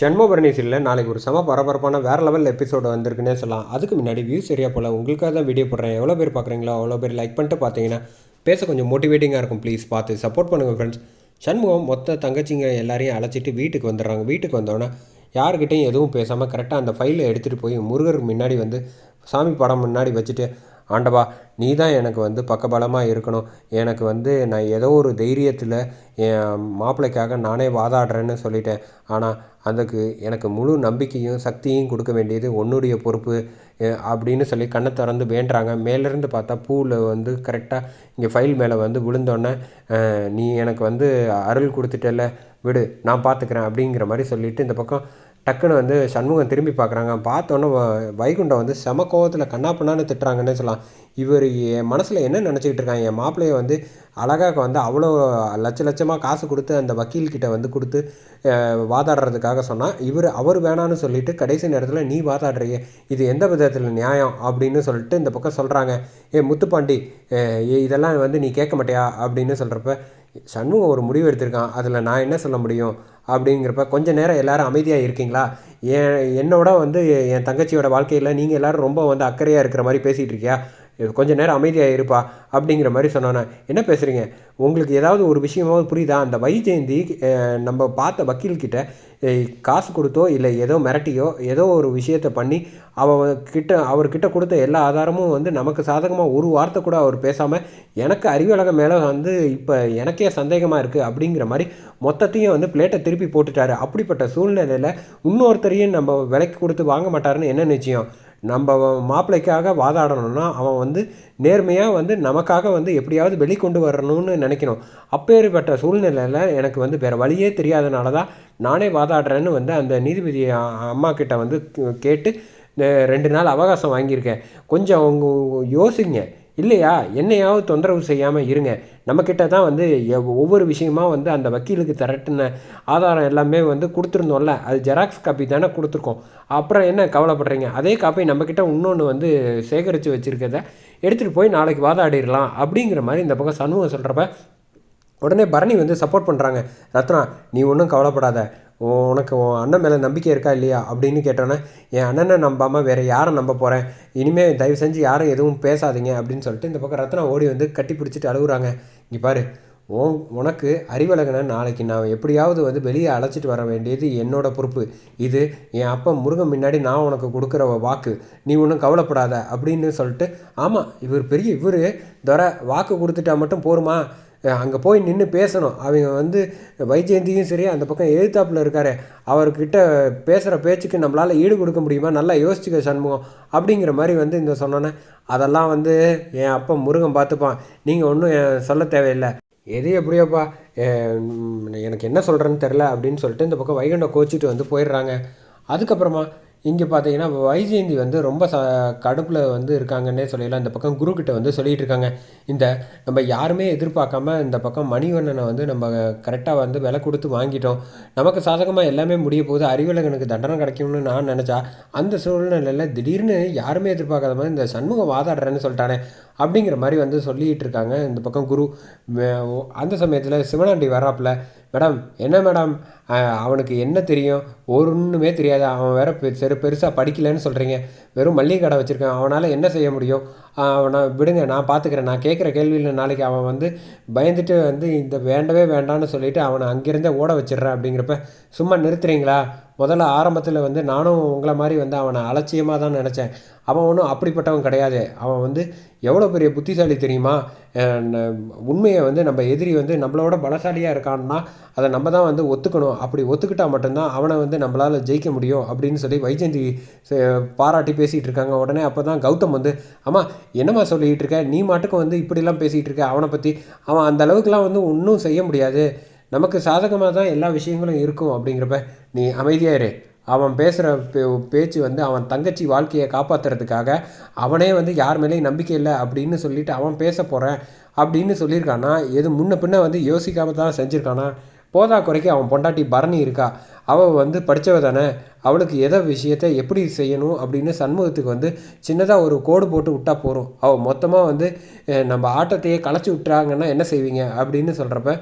ஷண்முகபரணி சீரியலில் நாளைக்கு ஒரு செம பரபரப்பான வேறு லெவல் எபிசோடு வந்திருக்குன்னே சொல்லலாம். அதுக்கு முன்னாடி வியூஸ் சரியாக போல் உங்களுக்காக தான் வீடியோ போடுறேன். எவ்வளோ பேர் பார்க்குறீங்களோ அவ்வளோ பேர் லைக் பண்ணிட்டு பார்த்தீங்கன்னா பேச கொஞ்சம் மோட்டிவேட்டிங்காக இருக்கும். ப்ளீஸ் பார்த்து சப்போர்ட் பண்ணுங்கள் ஃப்ரெண்ட்ஸ் சண்முகம் மொத்த தங்கச்சிங்க எல்லாரையும் அழைச்சிட்டு வீட்டுக்கு வந்துடுறாங்க. வீட்டுக்கு வந்தோடனே யார்கிட்டையும் எதுவும் பேசாமல் கரெக்டாக அந்த ஃபைலை எடுத்துகிட்டு போய் முருகருக்கு முன்னாடி வந்து சாமி படம் முன்னாடி வச்சுட்டு ஆண்டவா நீ தான் எனக்கு வந்து பக்கபலமாக இருக்கணும். எனக்கு வந்து நான் ஏதோ ஒரு தைரியத்தில் என் மாப்பிள்ளைக்காக நானே வாதாடுறேன்னு சொல்லிட்டேன். ஆனால் அதுக்கு எனக்கு முழு நம்பிக்கையும் சக்தியும் கொடுக்க வேண்டியது உன்னுடைய பொறுப்பு அப்படின்னு சொல்லி கண்ணை திறந்து வேண்டுறாங்க. மேலேருந்து பார்த்தா பூவில் வந்து கரெக்டாக இங்கே ஃபைல் மேலே வந்து விழுந்தோடனே நீ எனக்கு வந்து அருள் கொடுத்துட்டல விடு நான் பார்த்துக்கிறேன் அப்படிங்கிற மாதிரி சொல்லிவிட்டு இந்த பக்கம் டக்குன்னு வந்து சண்முகம் திரும்பி பார்க்குறாங்க. பார்த்தோன்னே வ- வைகுண்டம் வந்து செம கோவத்தில் கண்ணா பண்ணான்னு திட்டுறாங்கன்னே சொல்லலாம். இவர் என் மனசில் என்ன நினச்சிக்கிட்டு இருக்காங்க? என் மாப்பிள்ளையை வந்து அழகாக வந்து அவ்வளோ லட்ச லட்சமாக காசு கொடுத்து அந்த வக்கீல்கிட்ட வந்து கொடுத்து வாதாடுறதுக்காக சொன்னால் இவர் அவர் வேணான்னு சொல்லிட்டு கடைசி நேரத்தில் நீ வாதாடுறிய இது எந்த விதத்தில் நியாயம் அப்படின்னு சொல்லிட்டு இந்த பக்கம் சொல்கிறாங்க ஏ முத்துப்பாண்டி ஏ, இதெல்லாம் வந்து நீ கேட்க மாட்டியா? அப்படின்னு சொல்கிறப்ப சண்முகம் ஒரு முடிவு எடுத்திருக்கான். அதில் நான் என்ன சொல்ல முடியும்? அப்படிங்கிறப்ப கொஞ்ச நேரம் எல்லாரும் அமைதியாக இருக்கீங்களா? என் என்னோட வந்து என் தங்கச்சியோட வாழ்க்கையில் நீங்கள் எல்லோரும் ரொம்ப வந்து அக்கறையாக இருக்கிற மாதிரி பேசிகிட்டு இருக்கியா? கொஞ்ச நேரம் அமைதியாக இருப்பா அப்படிங்கிற மாதிரி சொன்னோன்னே என்ன பேசுகிறீங்க உங்களுக்கு ஏதாவது ஒரு விஷயமாவது புரியுதா? அந்த வைஜெயந்தி ஜெயந்தி நம்ம பார்த்த வக்கீல்கிட்ட காசு கொடுத்தோ இல்லை ஏதோ மிரட்டியோ ஏதோ ஒரு விஷயத்தை பண்ணி அவர்கிட்ட அவர்கிட்ட கொடுத்த எல்லா ஆதாரமும் வந்து நமக்கு சாதகமாக ஒரு வார்த்தை கூட அவர் பேசாமல் எனக்கு அறிவழகம் மேலே வந்து இப்போ எனக்கே சந்தேகமாக இருக்குது அப்படிங்கிற மாதிரி மொத்தத்தையும் வந்து பிளேட்டை திருப்பி போட்டுட்டாரு. அப்படிப்பட்ட சூழ்நிலையில் இன்னொருத்தரையும் நம்ம விலைக்கு கொடுத்து வாங்க மாட்டாருன்னு என்ன நிச்சயம்? நம்ம மாப்பிள்ளைக்காக வாதாடணும்னா அவன் வந்து நேர்மையாக வந்து நமக்காக வந்து எப்படியாவது வெளிக்கொண்டு வரணும்னு நினைக்கணும். அப்பேற்பட்ட சூழ்நிலையில் எனக்கு வந்து வேறு வழியே தெரியாதனால தான் நானே வாதாடுறேன்னு வந்து அந்த நீதிபதி அம்மா கிட்ட வந்து கேட்டு ரெண்டு நாள் அவகாசம் வாங்கியிருக்கேன். கொஞ்சம் அவங்க யோசிங்க. இல்லையா? என்னையாவது தொந்தரவு செய்யாமல் இருங்க. நம்மக்கிட்ட தான் வந்து எவ்- ஒவ்வொரு விஷயமா வந்து அந்த வக்கீலுக்கு திரட்டின ஆதாரம் எல்லாமே வந்து கொடுத்துருந்தோம்ல. அது ஜெராக்ஸ் காப்பி தானே கொடுத்துருக்கோம். அப்புறம் என்ன கவலைப்படுறீங்க? அதே காப்பி நம்மக்கிட்ட இன்னொன்று வந்து சேகரித்து வச்சுருக்கத எடுத்துகிட்டு போய் நாளைக்கு வாதாடிடலாம் அப்படிங்கிற மாதிரி இந்த பக்கம் சண்முகம் சொல்கிறப்ப உடனே பரணி வந்து சப்போர்ட் பண்ணுறாங்க ரத்னா நீ ஒன்றும் கவலைப்படாத. உனக்கு உன் அண்ணன் மேலே நம்பிக்கை இருக்கா இல்லையா அப்படின்னு கேட்டோன்னே என் அண்ணனை நம்பாமல் வேறு யாரை நம்ப போகிறேன் இனிமேல் தயவு செஞ்சு யாரும் எதுவும் பேசாதீங்க அப்படின்னு சொல்லிட்டு இந்த பக்கம் ரத்னா ஓடி வந்து கட்டி பிடிச்சிட்டு அழுகுறாங்க. இங்கே பாரு உன் உனக்கு அறிவழகனை நாளைக்கு நான் எப்படியாவது வந்து வெளியே அழைச்சிட்டு வர வேண்டியது என்னோடய பொறுப்பு. இது என் அப்பா முருகன் முன்னாடி நான் உனக்கு கொடுக்குற வாக்கு. நீ ஒன்றும் கவலைப்படாத அப்படின்னு சொல்லிட்டு ஆமாம் இவர் பெரிய இவர் துரை வாக்கு கொடுத்துட்டா மட்டும் போருமா? அங்கே போய் நின்று பேசணும். அவங்க வந்து வைஜெயந்தியும் சரி அந்த பக்கம் எழுத்தாப்பில் இருக்கார் அவர்கிட்ட பேசுகிற பேச்சுக்கு நம்மளால் ஈடு கொடுக்க முடியுமா? நல்லா யோசிச்சுக்க சண்முகம் அப்படிங்கிற மாதிரி வந்து இந்த சொன்னோன்னே அதெல்லாம் வந்து என் அப்பா முருகன் பார்த்துப்பான். நீங்கள் ஒன்றும் சொல்ல தேவையில்லை. எது எப்படியோப்பா எனக்கு என்ன சொல்கிறேன்னு தெரில அப்படின்னு சொல்லிட்டு இந்த பக்கம் வைகுண்ட கோச்சிட்டு வந்து போயிடுறாங்க. அதுக்கப்புறமா இங்கே பார்த்தீங்கன்னா வைஜெயந்தி வந்து ரொம்ப ச கடுப்பில் வந்து இருக்காங்கன்னே சொல்லிடலாம் இந்த பக்கம் குரு வந்து சொல்லிகிட்டு இருக்காங்க. இந்த நம்ம யாருமே எதிர்பார்க்காம இந்த பக்கம் மணிவண்ணனை வந்து நம்ம கரெக்டாக வந்து விலை கொடுத்து வாங்கிட்டோம். நமக்கு சாதகமாக எல்லாமே முடிய போகுது. அறிவிலகனுக்கு தண்டனை கிடைக்கும்னு நான் நினச்சா அந்த சூழ்நிலையில் திடீர்னு யாருமே எதிர்பார்க்காத மாதிரி இந்த சண்முகம் வாதாடுறேன்னு சொல்லிட்டானே அப்படிங்கிற மாதிரி வந்து சொல்லிகிட்டு இருக்காங்க இந்த பக்கம் குரு. அந்த சமயத்தில் சிவனாண்டி வர்றாப்புல மேடம் என்ன மேடம்? அவனுக்கு என்ன தெரியும்? ஒன்றுமே தெரியாது. அவன் வேற சரி பெருசாக படிக்கலைன்னு சொல்கிறீங்க வெறும் மல்லிகை கடை வச்சுருக்கான். அவனால் என்ன செய்ய முடியும்? அவனை விடுங்க நான் பார்த்துக்கிறேன் நான் கேட்குற கேள்வியில் நாளைக்கு அவன் வந்து பயந்துட்டு வந்து இந்த வேண்டவே வேண்டான்னு சொல்லிட்டு அவனை அங்கேருந்தே ஓட வச்சிடுறேன் அப்படிங்கிறப்ப சும்மா நிறுத்துறீங்களா? முதல்ல ஆரம்பத்தில் வந்து நானும் உங்களை மாதிரி வந்து அவனை அலட்சியமாக தான் நினச்சேன். அவன் ஒன்றும் அப்படிப்பட்டவன் கிடையாது. அவன் வந்து எவ்வளோ பெரிய புத்திசாலி தெரியுமா? உண்மையை வந்து நம்ம எதிரி வந்து நம்மளோட பலசாலியாக இருக்கான்னா அதை நம்ம தான் வந்து ஒத்துக்கணும். அப்படி ஒத்துக்கிட்டால் மட்டும்தான் அவனை வந்து நம்மளால் ஜெயிக்க முடியும் அப்படின்னு சொல்லி வைஜெயந்தி பாராட்டி பேசிகிட்டு இருக்காங்க. உடனே அப்போ தான் கௌதம் வந்து ஆமாம் என்னம்மா சொல்லிகிட்டு இருக்க? நீ மாட்டுக்கு வந்து இப்படிலாம் பேசிகிட்டு இருக்க? அவனை பற்றி அவன் அந்த அளவுக்குலாம் வந்து ஒன்றும் செய்ய முடியாது. நமக்கு சாதகமாக தான் எல்லா விஷயங்களும் இருக்கும் அப்படிங்கிறப்ப நீ அமைதியாயிரு. அவன் பேசுகிற பே பேச்சு வந்து அவன் தங்கச்சி வாழ்க்கையை காப்பாற்றுறதுக்காக அவனே வந்து யார் மேலேயும் நம்பிக்கை இல்லை அப்படின்னு சொல்லிட்டு அவன் பேச போகிறேன் அப்படின்னு சொல்லியிருக்கானா எது முன்ன பின்ன வந்து யோசிக்காமல் தான் செஞ்சுருக்கானா? போதா குறைக்கு அவன் பொண்டாட்டி பரணி இருக்கா? அவள் வந்து படித்தவ தானே? அவளுக்கு எதை விஷயத்தை எப்படி செய்யணும் அப்படின்னு சண்முகத்துக்கு வந்து சின்னதாக ஒரு கோடு போட்டு விட்டா போகிறோம் அவள் மொத்தமாக வந்து நம்ம ஆட்டத்தையே களைச்சி விட்டுறாங்கன்னா என்ன செய்வீங்க? அப்படின்னு சொல்கிறப்ப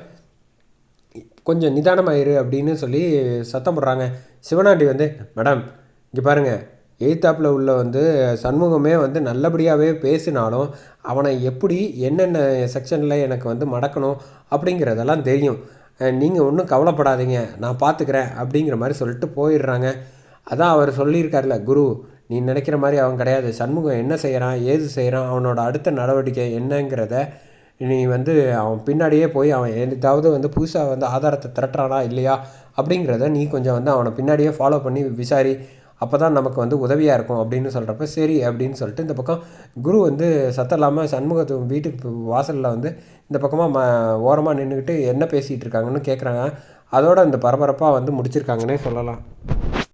கொஞ்சம் நிதானமாயிரு அப்படின்னு சொல்லி சத்தம் போடுறாங்க. சிவனாண்டி வந்து மேடம் இங்கே பாருங்கள் எய்த்தாப்பில் உள்ள வந்து சண்முகமே வந்து நல்லபடியாகவே பேசினாலும் அவனை எப்படி என்னென்ன செக்ஷனில் எனக்கு வந்து மடக்கணும் அப்படிங்கிறதெல்லாம் தெரியும். நீங்கள் ஒன்றும் கவலைப்படாதீங்க. நான் பார்த்துக்கிறேன் அப்படிங்கிற மாதிரி சொல்லிட்டு போயிடுறாங்க. அதான் அவர் சொல்லியிருக்கார்ல குரு நீ நினைக்கிற மாதிரி அவன் கிடையாது. சண்முகம் என்ன செய்கிறான் ஏது செய்கிறான் அவனோட அடுத்த நடவடிக்கை என்னங்கிறத நீ வந்து அவன் பின்னாடியே போய் அவன் ஏதாவது வந்து புதுசாக வந்து ஆதாரத்தை திரட்டுறானா இல்லையா அப்படிங்கிறத நீ கொஞ்சம் வந்து அவனை பின்னாடியே ஃபாலோ பண்ணி விசாரி. அப்போ தான் நமக்கு வந்து உதவியாக இருக்கும் அப்படின்னு சொல்கிறப்ப சரி அப்படின்னு சொல்லிட்டு இந்த பக்கம் குரு வந்து சத்தம் இல்லாமல் சண்முகத்து வீட்டுக்கு வாசலில் வந்து இந்த பக்கமாக ம ஓரமாக நின்றுக்கிட்டு என்ன பேசிகிட்டு இருக்காங்கன்னு கேட்குறாங்க அதோட இந்த பரபரப்பாக வந்து முடிச்சிருக்காங்கன்னே சொல்லலாம்.